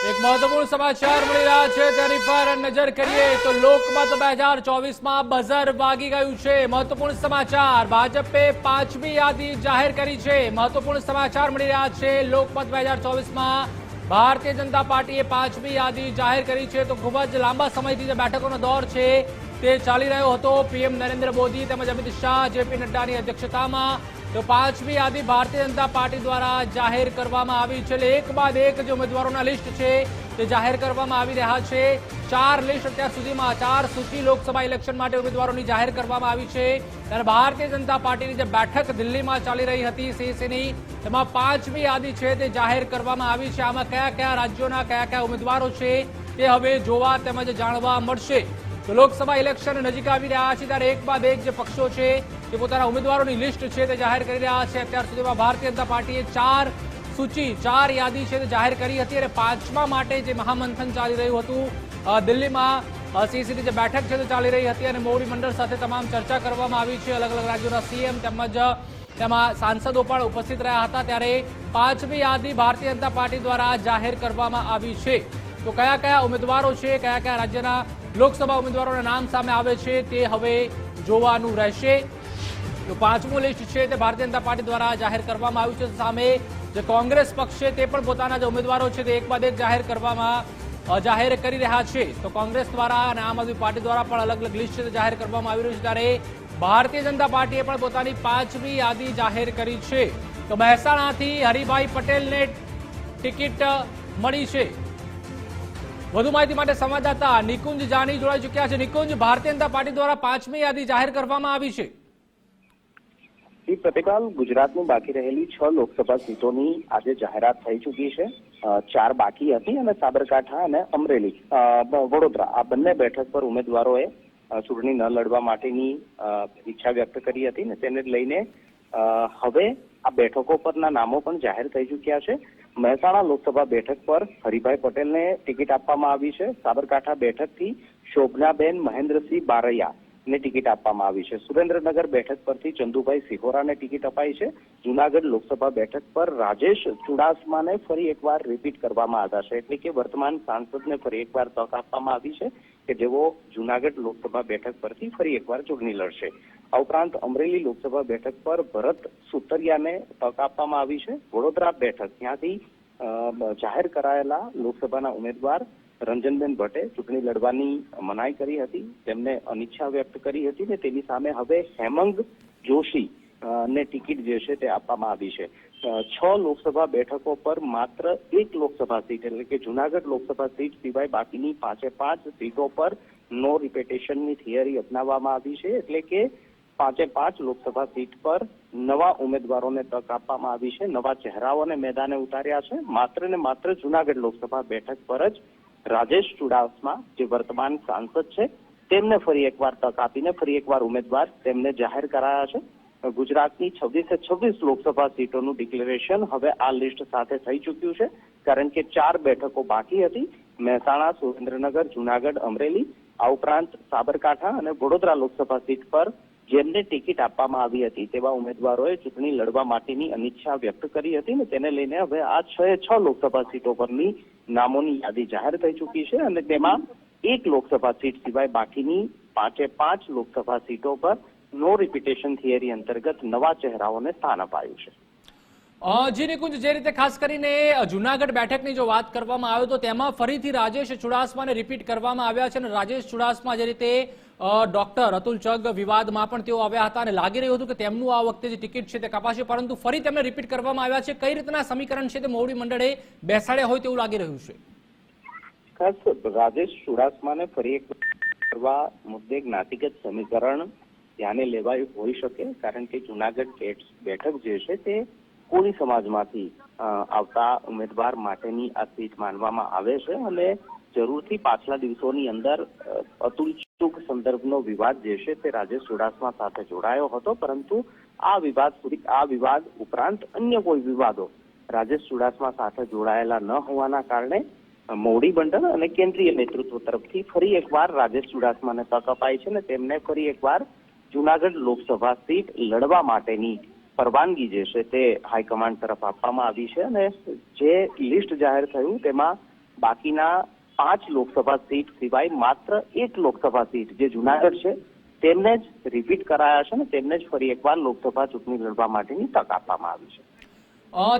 એક મહત્વપૂર્ણ સમાચાર મળી રહ્યા છે, તેની પર નજર કરીએ તો લોકમત બે હજાર ચોવીસમાં બઝર વાગી ગયું છે. મહત્વપૂર્ણ સમાચાર, ભાજપે પાંચમી યાદી જાહેર કરી છે. મહત્વપૂર્ણ સમાચાર મળી રહ્યા છે, લોકમત બે હજાર ચોવીસમાં ભારતીય જનતા પાર્ટીએ પાંચમી યાદી જાહેર કરી છે. તો ખૂબ જ લાંબા સમયથી જે બેઠકોનો દોર છે તે ચાલી રહ્યો હતો. પીએમ નરેન્દ્ર મોદી તેમજ અમિત શાહ, જેપી નડ્ડાની અધ્યક્ષતામાં. તો પાંચમી યાદી ભારતીય જનતા પાર્ટી દ્વારા જાહેર કરવામાં આવી છે. એટલે એક બાદ એક જે ઉમેદવારોના લિસ્ટ છે તે જાહેર કરવામાં આવી રહ્યા છે. ચાર લિસ્ટ અત્યાર સુધીમાં, ચાર સૂચિ લોકસભા ઇલેક્શન માટે ઉમેદવારોની જાહેર કરવામાં આવી છે. ત્યારે ભારતીય જનતા પાર્ટીની જે બેઠક દિલ્હીમાં ચાલી રહી હતી સીસીની તેમાં પાંચમી યાદી છે તે જાહેર કરવામાં આવી છે. આમાં કયા કયા રાજ્યોના કયા કયા ઉમેદવારો છે તે હવે જોવા તેમજ જાણવા મળશે. તો લોકસભા ઇલેક્શન નજીક આવી રહ્યા છે, ત્યારે એક બાદ એક જે પક્ષો છે તે પોતાના ઉમેદવારોની લિસ્ટ છે તે જાહેર કરી રહ્યા છે. અત્યાર સુધીમાં ભારતીય જનતા પાર્ટીએ ચાર સૂચિ, ચાર યાદી છે તે જાહેર કરી હતી અને પાંચમા માટે જે મહામંથન ચાલી રહ્યું હતું દિલ્હીમાં સીસીની જે બેઠક છે તે ચાલી રહી હતી અને મોવડી મંડળ સાથે તમામ ચર્ચા કરવામાં આવી છે. અલગ અલગ રાજ્યોના સીએમ તેમજ તેમાં સાંસદો પણ ઉપસ્થિત રહ્યા હતા. ત્યારે પાંચમી યાદી ભારતીય જનતા પાર્ટી દ્વારા જાહેર કરવામાં આવી છે. તો કયા કયા ઉમેદવારો છે, કયા કયા રાજ્યના લોકસભા ઉમેદવારોના નામ સામે આવે છે, તે હવે જોવાનું રહેશે. તો પાંચમું લિસ્ટ છે તે ભારતીય જનતા પાર્ટી દ્વારા જાહેર કરવામાં આવ્યું છે. સામે જે કોંગ્રેસ પક્ષ છે તે પણ પોતાના જે ઉમેદવારો છે, તે એક બાદ એક જાહેર કરવામાં જાહેર કરી રહ્યા છે. તો કોંગ્રેસ દ્વારા અને આમ આદમી પાર્ટી દ્વારા પણ અલગ અલગ લિસ્ટ જાહેર કરવામાં આવી રહ્યું છે. ત્યારે ભારતીય જનતા પાર્ટીએ પણ પોતાની પાંચમી યાદી જાહેર કરી છે. તો મહેસાણાથી હરિભાઈ પટેલને ટિકિટ મળી છે. વધુ માહિતી માટે સંવાદદાતા નિકુંજ જાની જોડાઈ ચુક્યા છે. નિકુંજ, ભારતીય જનતા પાર્ટી દ્વારા પાંચમી યાદી જાહેર કરવામાં આવી છે. પ્રતિકાલ ગુજરાતની બાકી રહેલી છ લોકસભા સીટોની આજે જાહેરાત થઈ ચૂકી છે. ચાર બાકી હતી અને સાબરકાંઠા અને અમરેલી. વડોદરા. આ બંને બેઠક પર ઉમેદવારોએ ચૂંટણી ન લડવા માટેની ઈચ્છા વ્યક્ત કરી હતી ને તેને લઈને હવે આ બેઠકો પરના નામો પણ જાહેર થઈ ચૂક્યા છે. મહેસાણા લોકસભા બેઠક પર હરિભાઈ પટેલને ટિકિટ આપવામાં આવી છે. સાબરકાંઠા બેઠકથી શોભનાબેન મહેન્દ્રસિંહ બારૈયા ને ટિકિટ આપવામાં આવી છે. સુરેન્દ્રનગર બેઠક પરથી ચંદુભાઈ સિહોરાને ટિકિટ અપાઈ છે. જુનાગઢ લોકસભા બેઠક પર રાજેશ ચુડાસમાને ફરી એકવાર રિપીટ કરવામાં આવ્યા છે. એટલે કે વર્તમાન સાંસદને ફરી એકવાર તક આપવામાં આવી છે કે જેઓ જુનાગઢ લોકસભા બેઠક પરથી ફરી એકવાર ચૂંટણી લડશે. આ ઉપરાંત અમરેલી લોકસભા બેઠક પર ભરત સુતરિયાને તક આપવામાં આવી છે. વડોદરા બેઠક, ત્યાંથી જાહેર કરાયેલા લોકસભાના ઉમેદવાર રંજનબેન ભટ્ટે ચૂંટણી લડવાની મનાઈ કરી હતી. તેમને અનિચ્છા વ્યક્ત કરી હતી ને તેની સામે હવે હેમંગ જોશી ને ટિકિટ જે છે તે આપવામાં આવી છે. છ લોકસભા બેઠકો પર માત્ર એક લોકસભા સીટ, એટલે કે જુનાગઢ લોકસભા સીટ સિવાય બાકીની પાંચે પાંચ સીટો પર નો રિપેટેશનની થિયરી અપનાવવામાં આવી છે. એટલે કે પાંચે પાંચ લોકસભા સીટ પર નવા ઉમેદવારોને તક આપવામાં આવી છે. નવા ચહેરાઓને મેદાને ઉતાર્યા છે. માત્ર ને માત્ર જુનાગઢ લોકસભા બેઠક પર જ રાજેશ ચુડાસમા, જે વર્તમાન સાંસદ છે, તેમને ફરી એકવાર તક આપીને ફરી એકવાર ઉમેદવાર તેમને જાહેર કરાયા છે. ગુજરાતની છવ્વીસે છવ્વીસ લોકસભા સીટોનું ડિક્લેરેશન હવે આ લિસ્ટ સાથે થઈ ચૂક્યું છે. કારણ કે ચાર બેઠકો બાકી હતી. મહેસાણા, સુરેન્દ્રનગર, જુનાગઢ, અમરેલી, આ ઉપરાંત સાબરકાંઠા અને વડોદરા લોકસભા સીટ પર જેમને ટિકિટ આપવામાં આવી હતી તેવા ઉમેદવારોએ ચૂંટણી લડવા માટેની અનિચ્છા વ્યક્ત કરી હતી ને તેને લઈને હવે આ છ છ લોકસભા સીટો પરની નામોની યાદી જાહેર થઈ ચૂકી છે અને તેમાં એક લોકસભા સીટ સિવાય બાકીની પાંચે પાંચ લોકસભા સીટો પર નો રિપીટેશન થિયરી અંતર્ગત નવા ચહેરાઓને સ્થાન અપાયું છે. જી નિકુંજ જે રીતે ખાસ કરીને જુનાગઢ બેઠકની જો વાત કરવામાં આવે તો તેમાં ફરીથી રાજેશ ચુડાસમાને રિપીટ કરવામાં આવ્યા છે અને રાજેશ ચુડાસમા જે રીતે ડોક્ટર અતુલ ચગ વિવાદમાં પણ તેઓ આવ્યા હતા અને લાગી રહ્યું હતું કે તેમનું આ વખતે જે ટિકિટ છે તે કપાશે, પરંતુ ફરી તેમને રિપીટ કરવામાં આવ્યા છે. કઈ રીતના સમીકરણ છે તે મોવડી મંડળે બેસાડ્યા હોય તેવું લાગી રહ્યું છે? ખાસ રાજેશ ચુડાસમાને ફરી એક કરવા મુદ્દે જ્ઞાતિગત સમીકરણ ધ્યાને લેવાયું હોઈ શકે, કારણ કે જુનાગઢ બેઠક જે છે તે કોળી સમાજમાંથી આવતા ઉમેદવાર માટેની આ સીટ માનવામાં આવે છે. અને જરૂરથી પાછલા દિવસોની અંદર અતુલ ચૂક સંદર્ભનો વિવાદ જે છે તે રાજેશ ચુડાસમા સાથે જોડાયો હતો, પરંતુ આ વિવાદ સુધી, આ વિવાદ ઉપરાંત અન્ય કોઈ વિવાદો રાજેશ ચુડાસમા સાથે જોડાયેલા ન હોવાના કારણે મોડી બંડલ અને કેન્દ્રીય નેતૃત્વ તરફથી ફરી એકવાર રાજેશ ચુડાસમાને તક અપાઈ છે અને તેમને ફરી એકવાર જુનાગઢ લોકસભા સીટ લડવા માટેની પરવાનગી જે છે તે હાઈકમાન્ડ તરફ આપવામાં આવી છે અને જે લિસ્ટ જાહેર થયું તેમાં બાકીના પાંચ લોકસભા સીટ સિવાય માત્ર એક લોકસભા સીટ જે જુનાગઢ છે, તેમને જ રિપીટ કરાયા છે ને તેમને જ ફરી એકવાર લોકસભા ચૂંટણી લડવા માટેની તક આપવામાં આવી છે.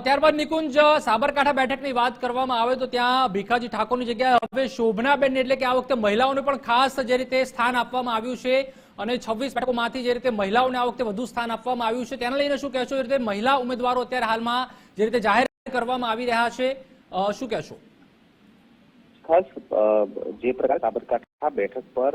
ત્યારબાદ નિકુંજ સાબરકાંઠા બેઠકની વાત કરવામાં આવે તો ત્યાં ભીખાજી ઠાકોરની જગ્યાએ હવે શોભનાબેન એટલે કે આ વખતે મહિલાઓને પણ ખાસ જે રીતે સ્થાન આપવામાં આવ્યું છે અને છવ્વીસ બેઠકોમાંથી જે રીતે મહિલાઓને આ વખતે વધુ સ્થાન આપવામાં આવ્યું છે, તેને લઈને શું કહેશો? એ રીતે મહિલા ઉમેદવારો અત્યારે હાલમાં જે રીતે જાહેર કરવામાં આવી રહ્યા છે શું કહેશો? ખાસ જે પ્રકાર સાબરકાંઠા બેઠક પર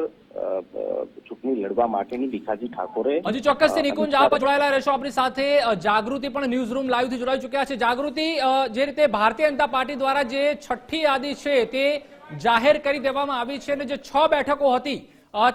ચૂંટણી લડવા માટેની ભીખાજી ઠાકોરે હજી ચોક્કસથી નિકુંજ આપ જોડાયેલા રહેશો આપણી સાથે. જાગૃતિ પણ ન્યૂઝ રૂમ લાઈવથી જોડાઈ ચુક્યા છે. જાગૃતિ જે રીતે ભારતીય જનતા પાર્ટી દ્વારા જે છઠ્ઠી યાદી છે તે જાહેર કરી દેવામાં આવી છે અને જે છ બેઠકો હતી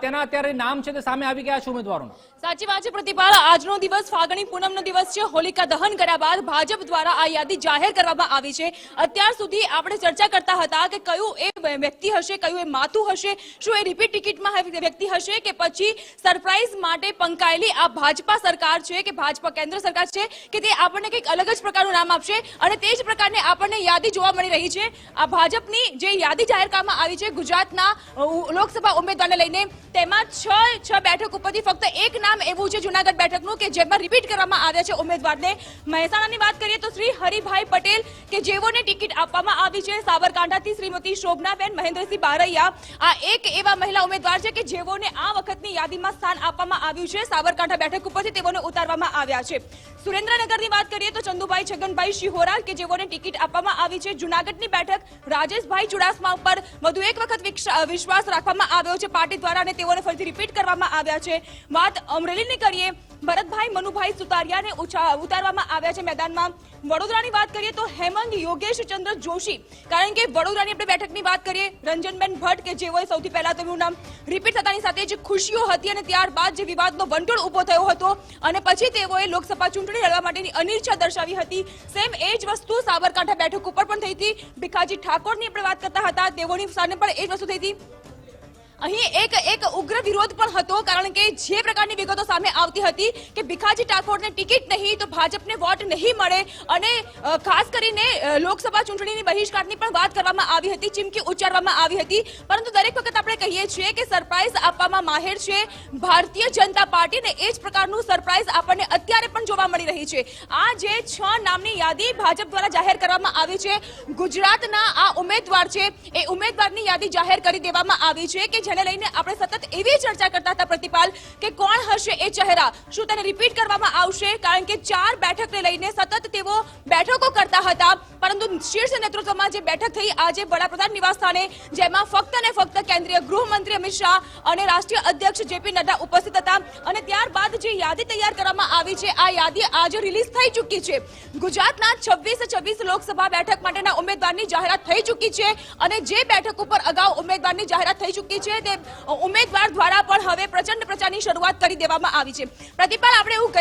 તેના અત્યારે નામ છે તે સામે આવી ગયા છે ઉમેદવારોના. સાચી વાત છે, પ્રતિપાલ. આજનો દિવસ ફાગણી પૂનમનો દિવસ છે. હોલિકા દહન કર્યા બાદ ભાજપ દ્વારા આ યાદી જાહેર કરવામાં આવી છે. અત્યાર સુધી આપણે ચર્ચા કરતા હતા કે કયું એ વ્યક્તિ હશે, કયું એ માથું હશે, શું એ રિપીટ ટિકિટમાં વ્યક્તિ હશે કે પછી સરપ્રાઇઝ માટે પંકાયેલી આ ભાજપા સરકાર છે કે ભાજપા કેન્દ્ર સરકાર છે કે તે આપણને કંઈક અલગ જ પ્રકારનું નામ આપશે અને તે જ પ્રકારની આપણને યાદી જોવા મળી રહી છે. આ ભાજપની જે યાદી જાહેર કરવામાં આવી છે, ગુજરાતના લોકસભા ઉમેદવારને લઈને તેમાં છ છ બેઠક ઉપરથી ફક્ત એક નામ એવું છે જુનાગઢ બેઠકનું કે જેમાં રિપીટ કરવામાં આવ્યા છે ઉમેદવારને. મહેસાણાની વાત કરીએ તો શ્રી હરિભાઈ પટેલ કે જેઓને ટિકિટ આપવામાં આવી છે સાબરકાંઠાથી શ્રીમતી શોભનાબેન મહેન્દ્રસિંહ બારૈયા. આ એક એવા મહિલા ઉમેદવાર છે કે જેઓને આ વખતની યાદીમાં સ્થાન આપવામાં આવ્યું છે. સાબરકાંઠા બેઠક ઉપરથી તેઓને ઉતારવામાં આવ્યા છે. સુરેન્દ્રનગરની વાત કરીએ તો ચંદુભાઈ છગનભાઈ શિહોરા કે જેઓને ટિકિટ આપવામાં આવી છે. જુનાગઢની બેઠક રાજેશભાઈ ચુડાસમા ઉપર વધુ એક વખત વિશ્વાસ રાખવામાં આવ્યો છે. પાર્ટી દ્વારા અને તેઓને ફરીથી રિપીટ કરવામાં આવ્યા છે. વાત અમરેલીની કરીએ, ભરતભાઈ મનુભાઈ સુતારિયાને ઉતારવામાં આવ્યા છે મેદાનમાં. વડોદરાની વાત કરીએ તો હેમંત યોગેશ ચંદ્ર જોશી. કારણ કે વડોદરાની આપણે બેઠકની વાત કરીએ, રંજનબેન ભટ્ટ કે જેઓએ સૌથી પહેલા તેમનું નામ રિપીટ થતાની સાથે જે ખુશીઓ હતી અને ત્યારબાદ જે વિવાદનો વંટોળ ઊભો થયો હતો અને પછી તેઓએ લોકસભા ચૂંટણી લડવા માટેની અનિચ્છા દર્શાવી હતી. સેમ એ જ વસ્તુ સાબરકાંઠા બેઠક ઉપર પણ થઈ હતી. ભીખાજી ઠાકોરની આપણે વાત કરતા હતા, તેઓની સામે પણ એ જ વસ્તુ થઈ હતી. અહીં એક એક ઉગ્ર વિરોધ પણ હતો, કારણ કે જે પ્રકારની વિગતો સામે આવતી હતી કે ભીખાજી ઠાકોરને ટિકિટ નહીં, તો ભાજપને વોટ નહીં મળે. અને ખાસ કરીને લોકસભા ચૂંટણીની બહિષ્કારની પણ વાત કરવામાં આવી હતી, ચીમકી ઉચ્ચારવામાં આવી હતી. પરંતુ દરેક વખત આપણે કહીએ છીએ કે સરપ્રાઇઝ આપવામાં માહેર છે. ભારતીય જનતા પાર્ટી ને એ જ પ્રકારનું સરપ્રાઇઝ આપણને અત્યારે પણ જોવા મળી રહી છે. આ જે છ નામની યાદી ભાજપ દ્વારા જાહેર કરવામાં આવી છે, ગુજરાતના આ ઉમેદવાર છે, એ ઉમેદવારની યાદી જાહેર કરી દેવામાં આવી છે કે જેને લઈને આપણે સતત એવી ચર્ચા કરતા હતા પ્રતિપાલ કે કોણ હશે એ ચહેરા. શું તેને રિપીટ કરવામાં આવશે? કારણ કે ચાર બેઠકને લઈને સતત તેઓ બેઠકો કરતા હતા. પરંતુ શીર્ષ નેતૃત્વમાં જે બેઠક થઈ, આજે વડાપ્રધાન નિવાસ સ્થાને, જેમાં ફક્ત ને ફક્ત કેન્દ્રીય ગૃહમંત્રી અમિત શાહ અને રાષ્ટ્રીય અધ્યક્ષ જેપી નડ્ડા ઉપસ્થિત હતા. અને ત્યારબાદ જે યાદી તૈયાર કરવામાં આવી છે, આ યાદી આજે રિલીઝ થઈ ચૂકી છે. ગુજરાતના છવ્વીસ છવ્વીસ લોકસભા બેઠક માટેના ઉમેદવારની જાહેરાત થઈ ચૂકી છે અને જે બેઠક ઉપર અગાઉ ઉમેદવારની જાહેરાત થઈ ચૂકી છે તે ઉમેદવાર દ્વારા પણ હવે પ્રચંડ પ્રચારની શરૂઆત કરી દેવામાં આવી છે. પ્રતિપાલ, આપણે એવું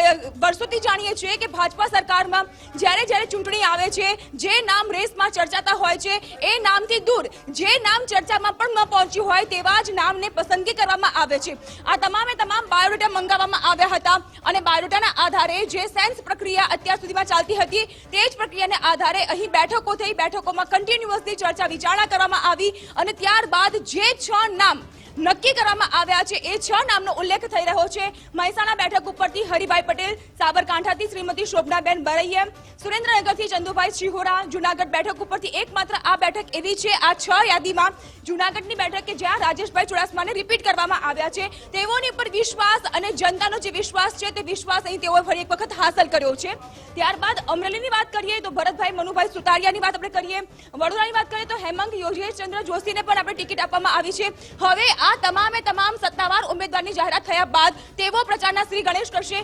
વર્ષોથી જાણીએ છીએ કે ભાજપા સરકારમાં જ્યારે જ્યારે ચૂંટણી આવે છે, જે નામ રેસમાં ચર્ચાતા હોય છે, એ નામથી દૂર જે નામ ચર્ચામાં પણ ન પહોંચ્યું હોય તેવા જ નામને પસંદગી કરવામાં આવે છે. આ તમામે તમામ બાયોડેટા મંગાવવામાં આવ્યા હતા અને બાયોડેટાના આધારે જે સેન્સ પ્રક્રિયા અત્યાર સુધીમાં ચાલતી હતી, તે જ પ્રક્રિયાને આધારે અહીં બેઠકો થઈ બેઠકોમાં કન્ટિન્યુઅસલી ચર્ચા વિચારણા કરવામાં આવી અને ત્યારબાદ જે છ નામ champion. નક્કી કરવામાં આવ્યા છે. એ છ નામનો ઉલ્લેખ થઈ રહ્યો છે. મહેસાણા બેઠક ઉપરથી હરિભાઈ પટેલ, સાબરકાંઠાથી શ્રીમતી શોભનાબેન બરૈયે, સુરેન્દ્રનગરથી ચંદુભાઈ શિહોરા જુનાગઢ બેઠક ઉપરથી એકમાત્ર આ બેઠક એવી છે. આ છ યાદીમાં જુનાગઢની બેઠક કે જ્યાં રાજેશભાઈ ચુડાસમાને રિપીટ કરવામાં આવ્યા છે. તેઓની પર વિશ્વાસ અને જનતાનો જે વિશ્વાસ છે તે વિશ્વાસ અહીં તેઓએ ફરી એક વખત હાંસલ કર્યો છે. ત્યારબાદ અમરેલીની વાત કરીએ તો ભરતભાઈ મનુભાઈ સુતારિયાની વાત આપણે કરીએ. વડોદરાની વાત કરીએ તો હેમંત યોગેશ ચંદ્ર જોશીને પણ આપણે ટિકિટ આપવામાં આવી છે. હવે આ તમામે તમામ સત્તાવાર ઉમેદવારની જાહેરાત થયા બાદ તેવો પ્રચારના શ્રી ગણેશ કરશે.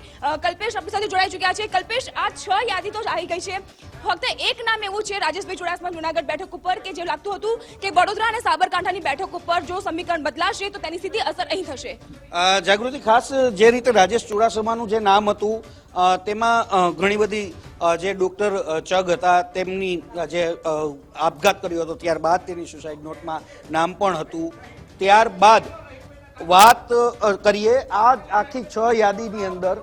કલ્પેશ આપણી સાથે જોડાઈ ચૂક્યા છે. કલ્પેશ, આ છ યાદી તો આવી ગઈ છે. ફક્ત એક નામ એવું છે, રાજેશભાઈ ચુડાસમા જુનાગઢ બેઠક ઉપર, કે જે લાગતું હતું કે વડોદરા અને સાબરકાંઠાની બેઠક ઉપર જો સમીકરણ બદલાશે, તો તેની સીધી અસર અહીં થશે. જાગૃતિ ખાસ જે રીતે રાજેશ ચુડાસમાનું જે નામ હતું તેમાં ઘણી બધી જે ડોક્ટર ચગ હતા, તેમની જે આપઘાત કર્યો હતો ત્યારબાદ તેની સુસાઇડ નોટમાં નામ પણ હતું. ત્યારબાદ વાત કરીએ. આ આખી છ યાદીની અંદર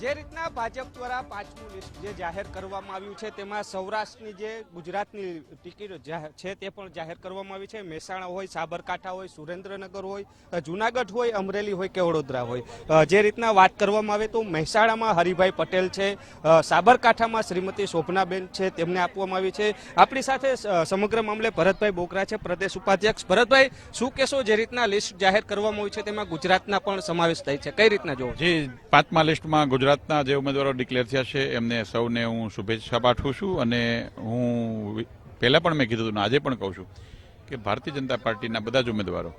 જે રીતના ભાજપ દ્વારા પાંચમું લિસ્ટ જે જાહેર કરવામાં આવ્યું છે, તેમાં સૌરાષ્ટ્રની જે ગુજરાતની ટિકિટ છે તે પણ જાહેર કરવામાં આવી છે. મહેસાણા હોય, સાબરકાંઠા હોય, સુરેન્દ્રનગર હોય જુનાગઢ હોય, અમરેલી હોય કે વડોદરા હોય. જે રીતના વાત કરવામાં આવે તો મહેસાણામાં હરિભાઈ પટેલ છે સાબરકાંઠામાં શ્રીમતી શોભનાબેન છે, તેમને આપવામાં આવી છે. આપણી સાથે સમગ્ર મામલે ભરતભાઈ બોકરા છે, પ્રદેશ ઉપાધ્યક્ષ. ભરતભાઈ, શું કહેશો જે રીતના લિસ્ટ જાહેર કરવામાં આવી છે, તેમાં ગુજરાતના પણ સમાવેશ થાય છે? કઈ રીતના જોવો? જે, પાંચમા લિસ્ટમાં ગુજરાતના જે ઉમેદવારો ડિક્લેર થયા છે એમને સૌને હું શુભેચ્છા પાઠવું છું અને હું પહેલાં પણ મેં કીધું હતું આજે પણ કહું છું કે ભારતીય જનતા પાર્ટીના બધા જ ઉમેદવારો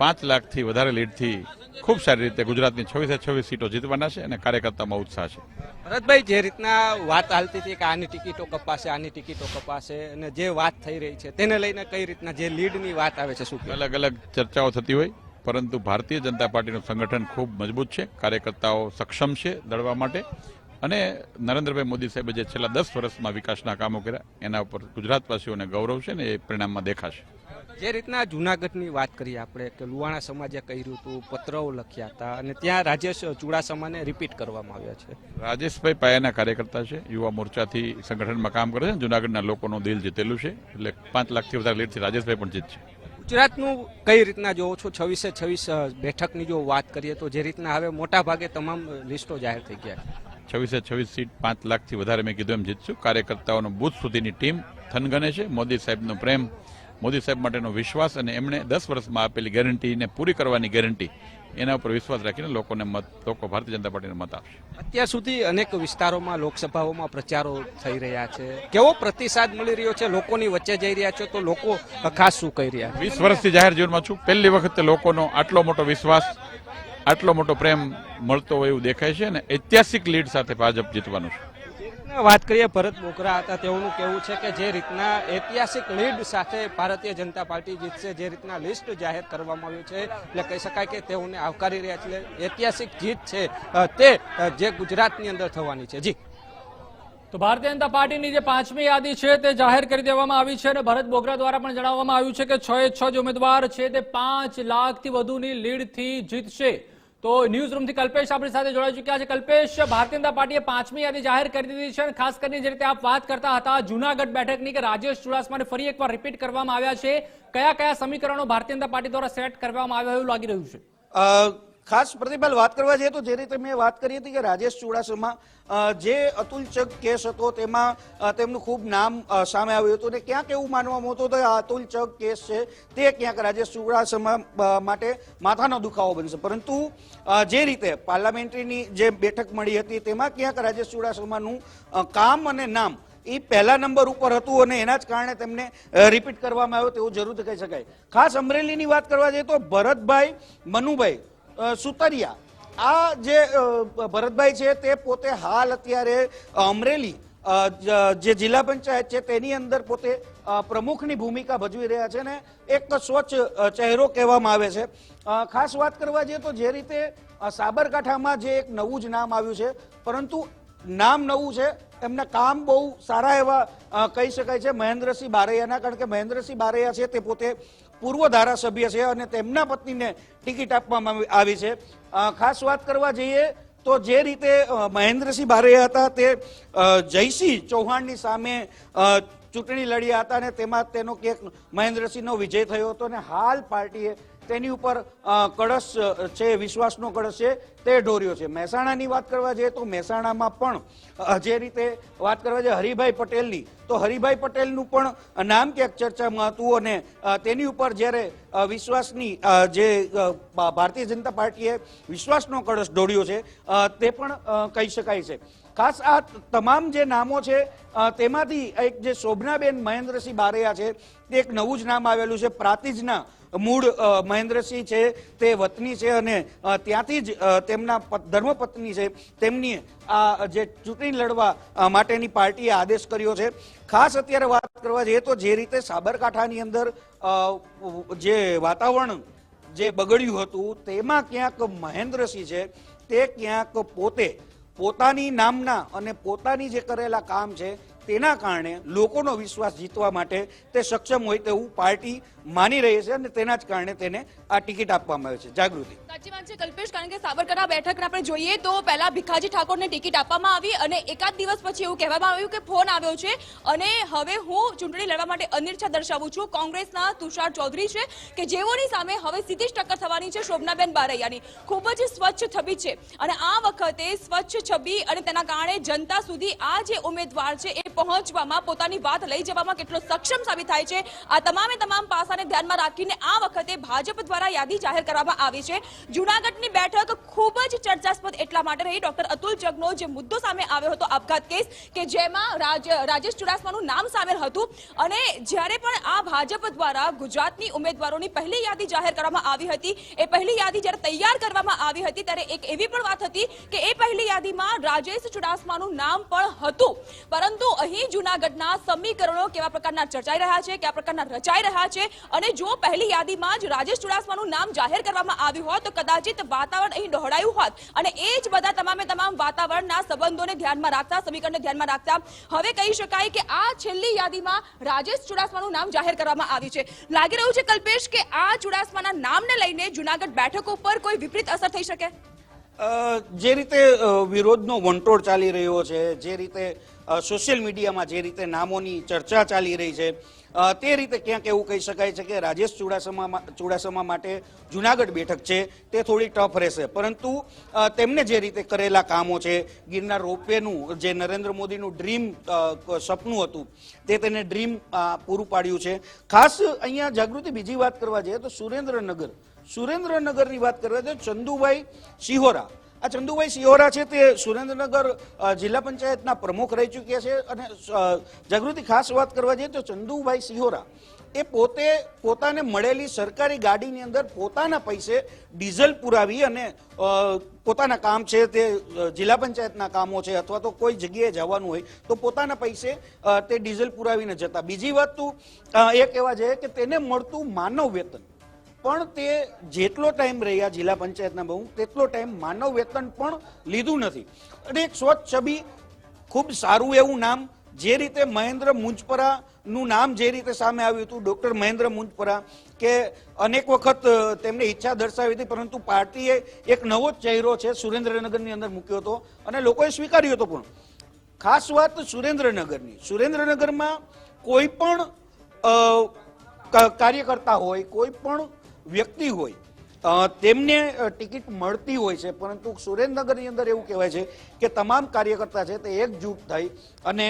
પાંચ લાખથી વધારે લીડથી ખૂબ સારી રીતે ગુજરાતની છવ્વીસે છવ્વીસ સીટો જીતવાના છે અને કાર્યકર્તામાં ઉત્સાહ છે. ભરતભાઈ જે રીતના વાત હાલતી હતી કે આની ટિકિટો કપાશે આની ટિકિટો કપાશે અને જે વાત થઈ રહી છે તેને લઈને કઈ રીતના જે લીડની વાત આવે છે શું અલગ અલગ ચર્ચાઓ થતી હોય. પરંતુ ભારતીય જનતા પાર્ટીનું સંગઠન ખૂબ મજબૂત છે કાર્યકર્તાઓ સક્ષમ છે લડવા માટે. અને નરેન્દ્રભાઈ મોદી સાહેબે જે છેલ્લા દસ વર્ષમાં વિકાસના કામો કર્યા એના ઉપર ગુજરાતવાસીઓને ગૌરવ છે ને એ પરિણામમાં દેખાશે. જે રીતના જુનાગઢની વાત કરીએ આપણે કે લુવાણા સમાજે કર્યું હતું પત્રો લખ્યા હતા અને ત્યાં રાજેશ ચુડાસમાને રિપીટ કરવામાં આવ્યા છે. રાજેશભાઈ પાયાના કાર્યકર્તા છે યુવા મોરચાથી સંગઠનમાં કામ કરે છે જુનાગઢના લોકોનું દિલ જીતેલું છે એટલે પાંચ લાખથી વધારે લીડથી રાજેશભાઈ પણ જીતશે. ગુજરાતનું કઈ રીતના જોવો છો? છવ્વીસે છવ્વીસ બેઠકની જો વાત કરીએ તો જે રીતના હવે મોટા ભાગે તમામ લિસ્ટો જાહેર થઈ ગયા છે. છવ્વીસે છવ્વીસ સીટ પાંચ લાખથી વધારે મેં કીધું એમ જીતશું. કાર્યકર્તાઓનો બુથ સુધીની ટીમ થનગને છે. મોદી સાહેબનો પ્રેમ, મોદી સાહેબ માટેનો વિશ્વાસ અને એમણે દસ વર્ષમાં આપેલી ગેરંટીને પૂરી કરવાની ગેરંટી એના ઉપર વિશ્વાસ રાખીને લોકોને મત લોકો ભારતીય જનતા પાર્ટીને મત આપશે. અત્યાર સુધી અનેક વિસ્તારોમાં લોકસભાઓમાં પ્રચારો થઈ રહ્યા છે. કેવો પ્રતિસાદ મળી રહ્યો છે? લોકોની વચ્ચે જઈ રહ્યા છો તો લોકો ખાસ શું કહી રહ્યા વીસ વર્ષથી જાહેર જીવનમાં છું. પહેલી વખત લોકોનો આટલો મોટો વિશ્વાસ આટલો મોટો પ્રેમ મળતો હોય એવું દેખાય છે અને ઐતિહાસિક લીડ સાથે ભાજપ જીતવાનું છે. વાત કરીએ, ભરત બોકરા હતા, તેઓનું કહેવું છે કે જે રીતના ઐતિહાસિક લીડ સાથે ભારતીય જનતા પાર્ટી જીતશે, જે રીતના લિસ્ટ જાહેર કરવામાં આવ્યું છે, એટલે કહી શકાય કે તેઓને આવકારી રહ્યા છે ઐતિહાસિક જીત છે તે જે ગુજરાતની અંદર થવાની છે. જી. તો ભારતીય જનતા પાર્ટીની જે પાંચમી યાદી છે, તે જાહેર કરી દેવામાં આવી છે અને ભરત બોગરા દ્વારા પણ જણાવવામાં આવ્યું છે કે છ એ છ જ ઉમેદવાર છે, તે પાંચ લાખથી વધુની લીડથી જીતશે. તો ન્યૂઝ રૂમથી કલ્પેશ આપણી સાથે જોડાઈ ચૂક્યા છે. કલ્પેશ, ભારતીય જનતા પાર્ટીએ પાંચમી યાદી જાહેર કરી દીધી છે અને ખાસ કરીને જે રીતે આપ વાત કરતા હતા, જુનાગઢ બેઠકની કે રાજેશ ચુડાસમાને ફરી એકવાર રિપીટ કરવામાં આવ્યા છે. કયા કયા સમીકરણો ભારતીય જનતા પાર્ટી દ્વારા સેટ કરવામાં આવ્યા એવું લાગી રહ્યું છે? ખાસ પ્રતિભાલ વાત કરવા જઈએ તો જે રીતે મેં વાત કરી હતી કે રાજેશ ચુડાસમા જે અતુલ ચક કેસ હતો તેમાં તેમનું ખૂબ નામ સામે આવ્યું હતું અને ક્યાંક એવું માનવામાં હતું કે આ અતુલ ચક કેસ છે તે ક્યાંક રાજેશ ચુડાસમા માટે માથાનો દુખાવો બનશે. પરંતુ જે રીતે પાર્લામેન્ટરીની જે બેઠક મળી હતી તેમાં ક્યાંક રાજેશ ચુડાસમાનું કામ અને નામ એ પહેલા નંબર ઉપર હતું અને એના જ કારણે તેમને રિપીટ કરવામાં આવ્યો તેવું જરૂર કહી શકાય. ખાસ અમરેલીની વાત કરવા જઈએ તો ભરતભાઈ, મનુભાઈ સુતરિયા આ જે ભરતભાઈ છે તે પોતે હાલ અત્યારે અમરેલી જે જિલ્લા પંચાયત છે તેની અંદર પોતે પ્રમુખની ભૂમિકા ભજવી રહ્યા છે ને એક સ્વચ્છ ચહેરો કહેવામાં આવે છે. ખાસ વાત કરવા જઈએ તો જે રીતે સાબરકાંઠામાં જે એક નવું જ નામ આવ્યું છે, પરંતુ નામ નવું છે એમના કામ બહુ સારા એવા કહી શકાય છે. મહેન્દ્રસિંહ બારૈયાના, કારણ કે મહેન્દ્રસિંહ બારૈયા છે તે પોતે પૂર્વ ધારાસભ્ય છે અને તેમના પત્નીને ટિકિટ આપવામાં આવી- છે. ખાસ વાત કરવા જઈએ તો જે રીતે મહેન્દ્રસિંહ બારૈયા હતા તે જયસિંહ ચૌહાણની સામે ચૂંટણી લડ્યા હતા અને તેમાં તેનો ક્યાંક મહેન્દ્રસિંહનો વિજય થયો હતો અને હાલ પાર્ટીએ તેની ઉપર કળશ છે, વિશ્વાસનો કળશ છે, તે ઢોર્યો છે. મહેસાણાની વાત કરવા જઈએ તો મહેસાણામાં પણ જે રીતે વાત કરવા જઈએ હરિભાઈ પટેલની, તો હરિભાઈ પટેલનું પણ નામ ક્યાંક ચર્ચામાં હતું અને તેની ઉપર જ્યારે વિશ્વાસની જે ભારતીય જનતા પાર્ટીએ વિશ્વાસનો કળશ ઢોળ્યો છે તે પણ કહી શકાય છે. ખાસ આ તમામ જે નામો છે તેમાંથી એક જે શોભનાબેન મહેન્દ્રસિંહ બારૈયા છે, તે એક નવું જ નામ આવેલું છે. પ્રાતિજના મૂળ મહેન્દ્રસિંહ છે, તે વતની છે અને ત્યાંથી જ તેમના ધર્મપત્ની છે. તેમની આ જે ચૂંટણી લડવા માટેની પાર્ટીએ આદેશ કર્યો છે. ખાસ અત્યારે વાત કરવા જઈએ તો જે રીતે સાબરકાંઠાની અંદર જે વાતાવરણ જે બગડ્યું હતું, તેમાં ક્યાંક મહેન્દ્રસિંહ છે, તે ક્યાંક પોતે પોતાની નામના અને પોતાની જે કરેલા કામ છે, તેના કારણે લોકોનો વિશ્વાસ જીતવા માટે તે સક્ષમ હોય તેવું પાર્ટી માની રહી છે અને તેના જ કારણે તેને આ ટિકિટ આપવામાં આવે છે. જાગૃતિ. સાચી વાત છે કલ્પેશ, કારણ કે સાબરકાંઠા બેઠક આપણે જોઈએ તો પહેલા ભીખાજી ઠાકોરને ટિકિટ આપવામાં આવી અને એકાદ દિવસ પછી એવું કહેવામાં આવ્યું કે ફોન આવ્યો છે. અને હવે હું ચૂંટણી લડવા માટે અનિચ્છા દર્શાવું છું. કોંગ્રેસના તુષાર ચૌધરી છે કે જેઓની સામે હવે સીધી જ ટક્કર થવાની છે શોભનાબેન બારૈયાની. ખૂબ જ સ્વચ્છ છબી છે અને આ વખતે સ્વચ્છ છબી અને તેના કારણે જનતા સુધી આ જે ઉમેદવાર છે એ પહોંચવામાં પોતાની વાત લઈ જવામાં કેટલો સક્ષમ સાબિત થાય છે. આ તમામે તમામ પાસાને ધ્યાનમાં રાખીને આ વખતે ભાજપ દ્વારા યાદી જાહેર કરવામાં આવી છે. જૂનાગઢની બેઠક ખૂબ જ ચર્ચાસ્પદ એટલા માટે રહી. ડોક્ટર અતુલ જગનો જે મુદ્દો સામે આવ્યો હતો, આપઘાત કેસ, કે જેમાં રાજ- રાજેશ ચુડાસમાનું નામ સામેલ હતું. અને જ્યારે પણ આ ભાજપ દ્વારા ગુજરાતની ઉમેદવારોની પહેલી યાદી જાહેર કરવામાં આવી હતી, એ પહેલી યાદી જ્યારે તૈયાર કરવામાં આવી હતી, ત્યારે એક એવી પણ વાત હતી કે એ પહેલી યાદીમાં રાજેશ ચુડાસમાનું નામ પણ હતું. પરંતુ અહીં જૂનાગઢના સમીકરણો કેવા પ્રકારના ચર્ચાઈ રહ્યા છે કેવા પ્રકારના રચાઈ રહ્યા છે અને જો પહેલી યાદીમાં જ રાજેશ ચુડાસમાનું નામ જાહેર કરવામાં આવ્યું હોત તો કદાચિત વાતાવરણ અહીં ડહોળાયું હોત. અને એ જ બધા તમામે તમામ વાતાવરણના સંબંધોને ધ્યાનમાં રાખતા, સમીકરણને ધ્યાનમાં રાખતા હવે કહી શકાય કે આ છેલ્લી યાદીમાં રાજેશ ચુડાસમાનું નામ જાહેર કરવામાં આવ્યું છે. લાગી રહ્યું છે કલ્પેશ કે આ ચુડાસમાના નામને લઈને જુનાગઢ બેઠક ઉપર કોઈ વિપરીત અસર થઈ શકે? જે રીતે વિરોધનો વંટોળ ચાલી રહ્યો છે, જે રીતે સોશિયલ મીડિયામાં જે રીતે નામોની ચર્ચા ચાલી રહી છે તે રીતે ક્યાંક એવું કહી શકાય છે કે રાજેશ ચુડાસમા ચુડાસમા માટે જુનાગઢ બેઠક છે, તે થોડી ટફ રહેશે. પરંતુ તેમને જે રીતે કરેલા કામો છે, ગિરનાર રોપવેનું, જે નરેન્દ્ર મોદીનું ડ્રીમ સપનું હતું, તે તેને ડ્રીમ પૂરું પાડ્યું છે. ખાસ અહીંયા જાગૃતિ બીજી વાત કરવા જઈએ તો સુરેન્દ્રનગર. સુરેન્દ્રનગરની વાત કરવા તો ચંદુભાઈ સિહોરા આ ચંદુભાઈ સિહોરા છે તે સુરેન્દ્રનગર જિલ્લા પંચાયતના પ્રમુખ રહી ચૂક્યા છે અને જાગૃતિ ખાસ વાત કરવા જઈએ તો ચંદુભાઈ સિહોરા, એ પોતે પોતાને મળેલી સરકારી ગાડીની અંદર પોતાના પૈસે ડીઝલ પુરાવી અને પોતાના કામ છે તે જિલ્લા પંચાયતના કામો છે અથવા તો કોઈ જગ્યાએ જવાનું હોય તો પોતાના પૈસે તે ડીઝલ પુરાવીને જતા. બીજી વાત તો એ કહેવા જાય કે તેને મળતું માનવ વેતન. પણ તે જેટલો ટાઈમ રહ્યા જિલ્લા પંચાયતના બહુ, તેટલો ટાઈમ માનવ વેતન પણ લીધું નથી. અને એક સ્વચ્છ છબી, ખૂબ સારું એવું નામ, જે રીતે મહેન્દ્ર મુંજપરાનું નામ જે રીતે સામે આવ્યું હતું, ડોક્ટર મહેન્દ્ર મુંજપરા, કે અનેક વખત તેમણે ઈચ્છા દર્શાવી હતી, પરંતુ પાર્ટીએ એક નવો જ ચહેરો છે, સુરેન્દ્રનગરની અંદર મૂક્યો હતો, અને લોકોએ સ્વીકાર્યો હતો પણ. ખાસ વાત સુરેન્દ્રનગરની. સુરેન્દ્રનગરમાં કોઈ પણ કાર્યકર્તા હોય, કોઈ પણ વ્યક્તિ હોય તેમને ટિકિટ મળતી હોય છે. પરંતુ સુરેન્દ્રનગરની અંદર એવું કહેવાય છે કે તમામ કાર્યકર્તા છે તે એકજૂટ થઈ અને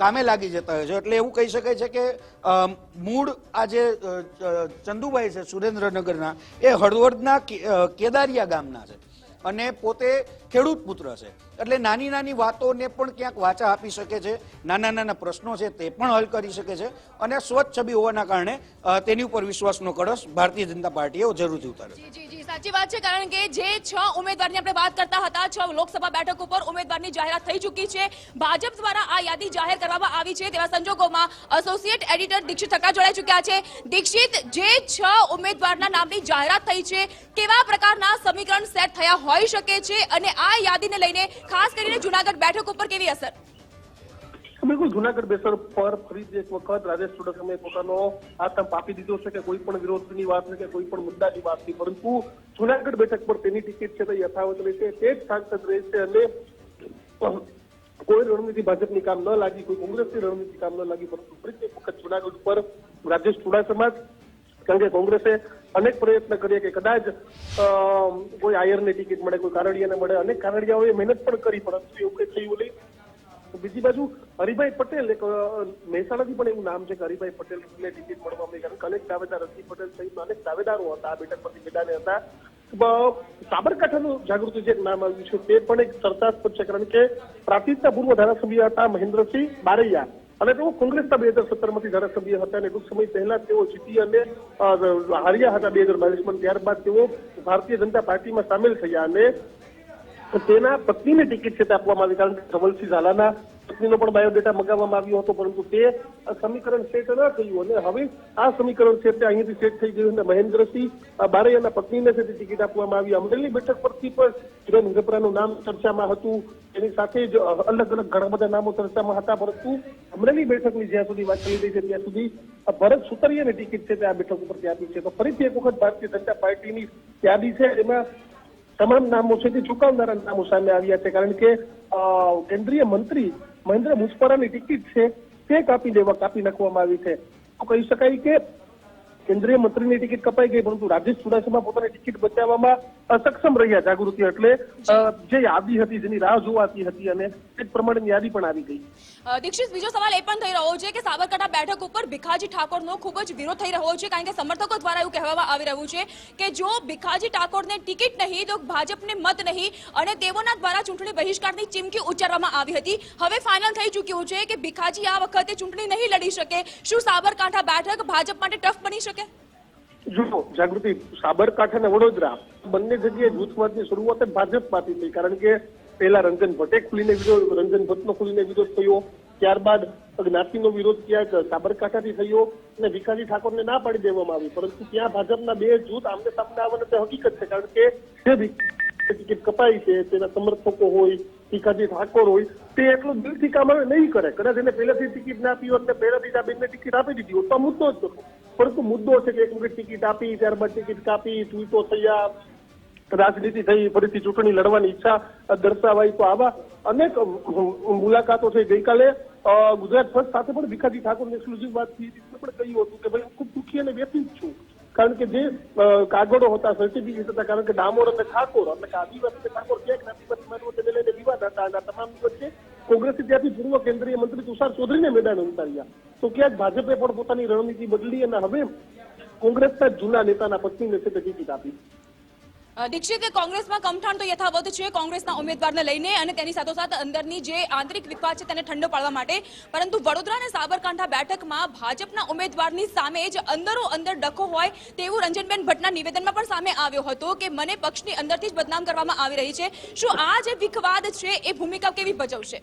કામે લાગી જતા હોય છે. એટલે એવું કહી શકાય છે કે મૂળ આ જે ચંદુભાઈ છે સુરેન્દ્રનગરના, એ હળવદના કેદારિયા ગામના છે. અને પોતે ખેડૂત પુત્ર છે. એટલે નાની નાની વાતોને પણ ક્યાંક વાચા આપી શકે છે, નાના નાના પ્રશ્નો છે તે પણ હલ કરી શકે છે અને સ્વચ્છ છબી હોવાના કારણે તેની ઉપર વિશ્વાસનો કળશ ભારતીય જનતા પાર્ટીએ જરૂરથી ઉતાર્યો સાચી વાત છે, કારણ કે જે છ ઉમેદવારની આપણે વાત કરતા હતા, છ લોકસભા બેઠક ઉપર ઉમેદવારની જાહેરાત થઈ ચૂકી છે. ભાજપ દ્વારા આ યાદી જાહેર કરવામાં આવી છે તેવા સંજોગોમાં એસોસિએટ એડિટર દીક્ષિત ઠક્કર જોડાઈ ચૂક્યા છે. દીક્ષિત, જે છ ઉમેદવારના નામની જાહેરાત થઈ છે, કેવા પ્રકારના સમીકરણ સેટ થયા હોઈ શકે છે અને આ યાદીને લઈને ખાસ કરીને જુનાગઢ બેઠક ઉપર કેવી અસર? બિલકુલ જુનાગઢ બેસર પર ફરીથી એક વખત રાજેશ ચુડાસમાએ પોતાનો આતંક આપી દીધો છે કે કોઈ પણ વિરોધની વાત છે કે કોઈ પણ મુદ્દાની વાત નહીં. પરંતુ જુનાગઢ બેઠક પર તેની ટિકિટ છે તે યથાવત રહેશે, તે જ સાંસદ રહેશે અને કોઈ રણનીતિ ભાજપની કામ ન લાગી, કોઈ કોંગ્રેસની રણનીતિ કામ ન લાગી, પરંતુ ફરીથી એક વખત જુનાગઢ ઉપર રાજેશ ચુડાસમા કારણ કે કોંગ્રેસે અનેક પ્રયત્ન કરીએ કે કદાચ કોઈ આયરને ટિકિટ મળે, કોઈ કારડિયાને મળે. અનેક કારડિયાઓએ મહેનત પણ કરી, પરંતુ એવું કંઈ થયું નહીં. બીજી બાજુ હરિભાઈ પટેલ એક મહેસાણાથી પણ એવું નામ છે કે હરિભાઈ પટેલને ટિકિટ મળવા મળી કારણ કે અનેક દાવેદાર રજની પટેલ સહિત અનેક દાવેદારો હતા, આ બેઠક પરથી મેદાને હતા. સાબરકાંઠાનું જાગૃતિ જે નામ આવ્યું છે તે પણ એક ચર્ચાસ્પદ છે, કારણ કે પ્રાંતિજના પૂર્વ ધારાસભ્ય હતા મહેન્દ્રસિંહ બારૈયા. અને તેઓ કોંગ્રેસના બે હજાર સત્તરમાંથી ધારાસભ્ય હતા અને ટૂંક સમય પહેલા તેઓ જીતી અને હાર્યા હતા બે હજાર બાવીસમાં ત્યારબાદ તેઓ ભારતીય જનતા પાર્ટીમાં સામેલ થયા અને તેના પત્નીને ટિકિટ છે તે આપવામાં આવી, કારણ કે ધવલસિંહ ઝાલાના પત્નીનો પણ બાયોડેટા મગાવવામાં આવ્યો હતો, પરંતુ તે સમીકરણ સેટ ન થયું. અને હવે આ સમીકરણ છે તે અહીંથી સેટ થઈ ગયું અને મહેન્દ્રસિંહ બારૈયાના પત્નીને છે ટિકિટ આપવામાં આવી. અમરેલી બેઠક પરથી પણ કિરણ ગભરાનું નામ ચર્ચામાં હતું. એની સાથે જ અલગ અલગ ઘણા બધા નામો ચર્ચામાં હતા, પરંતુ અમરેલી બેઠકની જ્યાં સુધી વાત કરી રહી છે, ત્યાં સુધી ભરત સુતરિયાની ટિકિટ છે તે આ બેઠક ઉપરથી આપી છે. તો ફરીથી એક વખત ભારતીય જનતા પાર્ટીની યાદી છે, એમાં તમામ નામો છે તે ચૂકવનારા નામો સામે આવ્યા છે. કારણ કે કેન્દ્રીય મંત્રી મહેન્દ્ર મુસ્પરાની ટિકિટ છે, તે કાપી દેવા કાપી નાખવામાં આવી છે. તો કહી શકાય કે કેન્દ્રીય મંત્રીની ટિકિટ કપાઈ ગઈ, પરંતુ રાજેશ ચુડાસમા પોતાની ટિકિટ બચાવવામાં અસક્ષમ રહ્યા જાગૃતિ એટલે જે યાદી હતી, જેની રાહ જોવાતી હતી અને તે પ્રમાણેની યાદી પણ આવી ગઈ. દીક્ષિત, બીજો સવાલ એ પણ થઈ રહ્યો છે કે સાબરકાંઠા બેઠક ઉપર ભીખાજી ઠાકોરનો ખૂબ જ વિરોધ થઈ રહ્યો છે, કારણ કે સમર્થકો દ્વારા એવું કહેવામાં આવી રહ્યું છે કે જો ભીખાજી ઠાકોરને ટિકિટ નહીં, તો ભાજપને મત નહીં અને તેઓના દ્વારા ચૂંટણી બહિષ્કારની ચીમકી ઉચ્ચારવામાં આવી હતી. હવે ફાઇનલ થઈ ચૂક્યું છે કે ભીખાજી આ વખતે ચૂંટણી નહીં લડી શકે. શું સાબરકાંઠા બેઠક ભાજપ માટે ટફ બની શકે? જુઓ, જાગૃતિ, સાબરકાંઠા અને વડોદરા બંને જગ્યાએ જૂથવાદની શરૂઆત ભાજપમાંથી થઈ. કારણ કે પહેલા રંજન ભટ્ટે ખુલીને વિરોધ, રંજન ભટ્ટનો ખુલીને વિરોધ થયો. ત્યારબાદ જ્ઞાતિનો વિરોધ ક્યાંક સાબરકાંઠાથી થયો અને ભીખાજી ઠાકોરને ના પાડી દેવામાં આવી પરંતુ ત્યાં ભાજપના બે જૂથ આમને સામને આવવાના તે હકીકત છે. કારણ કે જે ટિકિટ કપાઈ છે, તેના સમર્થકો હોય ભીખાજી ઠાકોર હોય, તે એટલું દિલથી કામ નહીં કરે. કદાચ એને પહેલેથી ટિકિટ ના આપી હોત ને પહેલેથી જ આ બેનને ટિકિટ આપી દીધી હોત, તો મુદ્દો જ હતો. પરંતુ મુદ્દો છે કે એક ટિકિટ આપી, ત્યારબાદ ટિકિટ કાપી ટ્વીટો થયા. રાજનીતિ થઈ, ફરીથી ચૂંટણી લડવાની ઈચ્છા દર્શાવાઈ. તો આવા અનેક મુલાકાતો છે. ગઈકાલે ગુજરાત ફર્સ્ટ સાથે પણ ભીખાજી ઠાકોરની એક્સક્લુઝિવ વાત થઈ પણ કહ્યું હતું કે ભાઈ, હું ખૂબ દુઃખી અને વ્યથિત છું. કારણ કે જે કાગળો હતા સર્ટિફિકેટ હતા, કારણ કે ડામોર અને ઠાકોર, એટલે કે આદિવાસી ઠાકોર ક્યાંક આદિવાસી લઈને વિવાદ હતા. અને તમામ વચ્ચે કોંગ્રેસે ત્યાંથી પૂર્વ કેન્દ્રીય મંત્રી તુષાર ચૌધરીને મેદાન ઉતાર્યા. તો ક્યાંક ભાજપે પણ પોતાની રણનીતિ બદલી અને હવે કોંગ્રેસના જૂના નેતાના પત્નીને છે તે ટિકિટ આપી. દીક્ષિત કોંગ્રેસમાં કમઠાણ તો યથાવત છે કોંગ્રેસના ઉમેદવારને લઈને અને તેની સાથોસાથ અંદરની જે આંતરિક વિવાદ છે તેને ઠંડો પાડવા માટે. પરંતુ વડોદરા અને સાબરકાંઠા બેઠકમાં ભાજપના ઉમેદવારની સામે જ અંદરો અંદર ડખો હોય તેવું રંજનબેન ભટ્ટના નિવેદનમાં પણ સામે આવ્યો હતો કે મને પક્ષની અંદરથી જ બદનામ કરવામાં આવી રહી છે. શું આ જે વિખવાદ છે એ ભૂમિકા કેવી ભજવશે?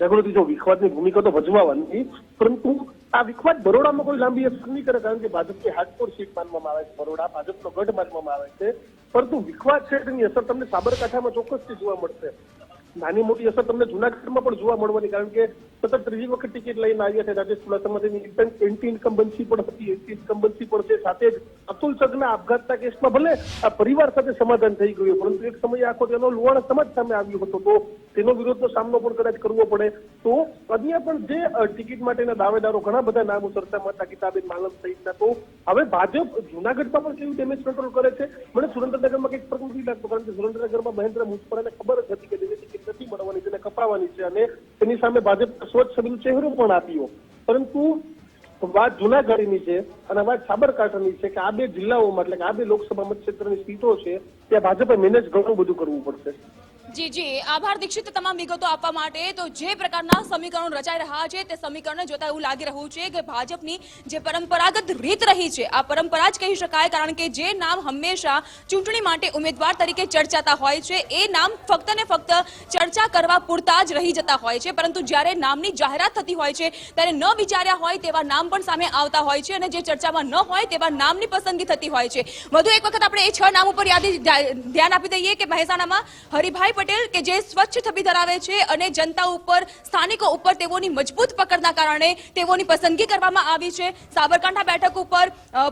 જાગૃતિ જો વિખવાદની ભૂમિકા તો ભજવવાની, પરંતુ આ વિખવાદ બરોડામાં કોઈ લાંબી અસર નહીં કરે, કારણ કે ભાજપની હાર્ડકોર સીટ માનવામાં આવે છે, બરોડા ભાજપનો ગઢ માનવામાં આવે છે. પરંતુ વિખવાદ છે તેની અસર તમને સાબરકાંઠામાં ચોક્કસથી જોવા મળશે. નાની મોટી અસર તમને જુનાગઢમાં પણ જોવા મળવાની, કારણ કે સતત ત્રીજી વખત ટિકિટ લઈને આવ્યા છે રાજેશ ચુડાસમાની એન્ટી ઇન્કમ્બન્સી પણ હતી એન્ટી ઇન્કમ્બન્સી પણ છે. સાથે જ અતુલ સગના આપઘાતના કેસમાં ભલે આ પરિવાર સાથે સમાધાન થઈ ગયું પરંતુ એક સમયે આખો તેનો લુવાણ સમાજ સામે આવ્યો હતો. તો તેનો વિરોધનો સામનો પણ કદાચ કરવો પડે. તો અહીંયા પણ જે ટિકિટ માટેના દાવેદારો, ઘણા બધા નામો ચર્ચામાં હતા ગીતાબેન માલમ સહિતના. તો હવે ભાજપ જુનાગઢમાં પણ કેવું ડેમેજ કંટ્રોલ કરે છે? મને સુરેન્દ્રનગરમાં કંઈક પ્રકૃતિ લાગતો, કારણ કે સુરેન્દ્રનગરમાં મહેન્દ્ર મુસ્પરાને ખબર જ હતી કે ટિકિટ નથી મળવાની તેને કપાવવાની છે અને તેની સામે ભાજપ સ્વચ્છ છબીનો ચહેરો પણ આપ્યો. પરંતુ વાત જુનાગઢની છે અને વાત સાબરકાંઠાની છે કે આ બે જિલ્લાઓમાં એટલે કે આ બે લોકસભા મતક્ષેત્રની સીટો છે, ત્યાં ભાજપે મેનેજ ઘણું બધું કરવું પડશે. જી જી. આભાર દીક્ષિત તમામ વિગતો આપવા માટે. તો જે પ્રકારના સમીકરણો રચાઈ રહ્યા છે તે સમીકરણને જોતા એવું લાગી રહ્યું છે કે ભાજપની જે પરંપરાગત રીત રહી છે, આ પરંપરા જ કહી શકાય કારણ કે જે નામ હંમેશા ચૂંટણી માટે ઉમેદવાર તરીકે ચર્ચાતા હોય છે, એ નામ ફક્ત ને ફક્ત ચર્ચા કરવા પૂરતા જ રહી જતા હોય છે. પરંતુ જ્યારે નામની જાહેરાત થતી હોય છે, ત્યારે ન વિચાર્યા હોય તેવા નામ પણ સામે આવતા હોય છે અને જે ચર્ચામાં ન હોય તેવા નામની પસંદગી થતી હોય છે. વધુ એક વખત આપણે એ છ નામ ઉપર યાદી ધ્યાન આપી દઈએ કે મહેસાણામાં હરિભાઈ પટેલ કે જે સ્વચ્છ છબી ધરાવે છે અને જનતા ઉપર, સ્થાનિકો ઉપર તેઓની મજબૂત પકડના કારણે તેઓની પસંદગી કરવામાં આવી છે. સાબરકાંઠા બેઠક ઉપર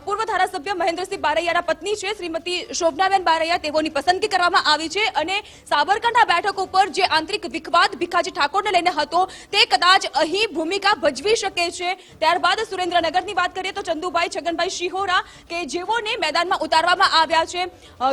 પૂર્વ ધારાસભ્ય મહેન્દ્રસિંહ બારૈયાના પત્ની છે, શ્રીમતી શોભનાબેન બારૈયા. તેઓની પસંદગી કરવામાં આવી છે અને સાબરકાંઠા બેઠક ઉપર જે આંતરિક વિખવાદ ભીખાજી ઠાકોરને લઈને હતો, તે કદાચ અહીં ભૂમિકા ભજવી શકે છે. ત્યારબાદ સુરેન્દ્રનગરની વાત કરીએ તો ચંદુભાઈ છગનભાઈ શિહોરા કે જેઓને મેદાનમાં ઉતારવામાં આવ્યા છે.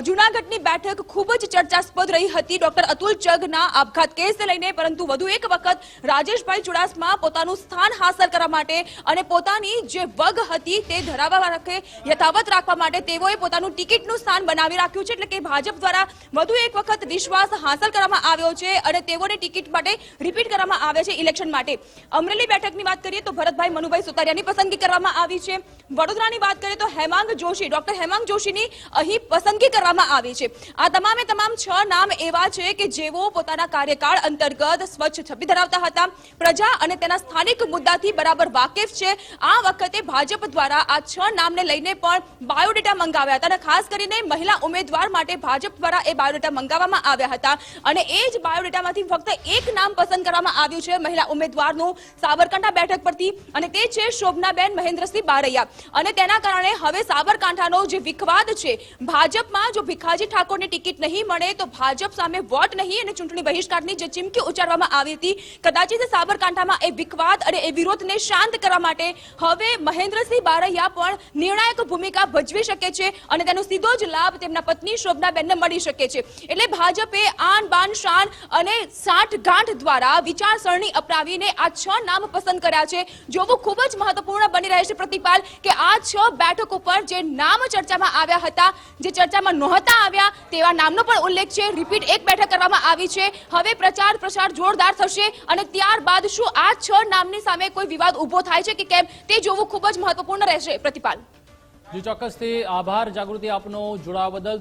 જુનાગઢની બેઠક ખૂબ જ ચર્ચાસ્પદ રહી હતી. ડોક્ટર ડોક્ટર અતુલ ચગના આપઘાત કેસને લઈને, પરંતુ વધુ એક વખત રાજેશભાઈ ચુડાસમા પોતાનું સ્થાન હાંસલ કરવા માટે અને પોતાની જે વગ હતી તે ધરાવવા રાખે, યથાવત રાખવા માટે તેઓએ પોતાનું ટિકિટનું સ્થાન બનાવી રાખ્યું છે, એટલે કે ભાજપ દ્વારા વધુ એક વખત વિશ્વાસ હાંસલ કરવામાં આવ્યો છે અને તેઓને ટિકિટ માટે રિપીટ કરવામાં આવે છે ઇલેક્શન માટે. અમરેલી બેઠકની વાત કરીએ તો ભરતભાઈ મનુભાઈ સુતારિયાની પસંદગી કરવામાં આવી છે. વડોદરાની વાત કરીએ તો હેમાંગ જોશી, ડોક્ટર હેમાંગ જોશીની અહીં પસંદગી કરવામાં આવી છે. આ તમામે તમામ છ નામ એવા છે કે જેઓ પોતાના કાર્યકાળ અંતર્ગત સ્વચ્છ છબી ધરાવતા હતા. પ્રજા અને તેના સ્થાનિક મુદ્દાથી બરાબર વાકેફ છે. આ વખતે ભાજપ દ્વારા આ છ નામને લઈને પણ બાયોડેટા મંગાવ્યા હતા અને ખાસ કરીને મહિલા ઉમેદવાર માટે ભાજપ દ્વારા એ બાયોડેટા મંગાવવામાં આવ્યા હતા. અને એ જ બાયોડેટામાંથી ફક્ત એક નામ પસંદ કરવામાં આવ્યું છે મહિલા ઉમેદવારનું સાબરકાંઠા બેઠક પરથી. અને તે છે શોભનાબેન મહેન્દ્રસિંહ બારૈયા. અને તેના કારણે હવે સાબરકાંઠાનો જે વિખવાદ છે, ભાજપમાં જો ભીખાજી ઠાકોરને ટિકિટ નહીં મળે તો ભાજપ સામે વોટ નહીં અને ચૂંટણી બહિષ્કારની જે ચીમકી ઉચ્ચારવામાં આવી હતી, કદાચિત સાબરકાંઠામાં એ વિખવાદ અને એ વિરોધને શાંત કરવા માટે હવે મહેન્દ્રસિંહ બારૈયા પણ નિર્ણાયક ભૂમિકા ભજવી શકે છે અને તેનો સીધો જ લાભ તેમના પત્ની શોભનાબેનને મળી શકે છે. એટલે ભાજપે આન બાન શાન અને સાઠ ગાંઠ દ્વારા વિચારસરણી અપનાવીને આ છ નામ પસંદ કર્યા છે. જોવું ખૂબ જ મહત્વપૂર્ણ બની રહે છે પ્રતિપાલ કે આ છ બેઠક ઉપર જે નામ ચર્ચામાં આવ્યા હતા, જે ચર્ચામાં નહોતા આવ્યા તેવા નામનો પણ ઉલ્લેખ છે. રિપીટ એક બેઠક કરવામાં આવી છે. હવે પ્રચાર, પ્રસાર જોરદાર થશે અને ત્યારબાદ શું આ છ નામની સામે કોઈ વિવાદ ઊભો થાય છે કે કેમ? તે જોવું ખૂબ જ મહત્વપૂર્ણ રહેશે. પ્રતિપાલ. જો, ચોક્કસથી આભાર. જાગૃતિ આપનો જોડાવા બદલ.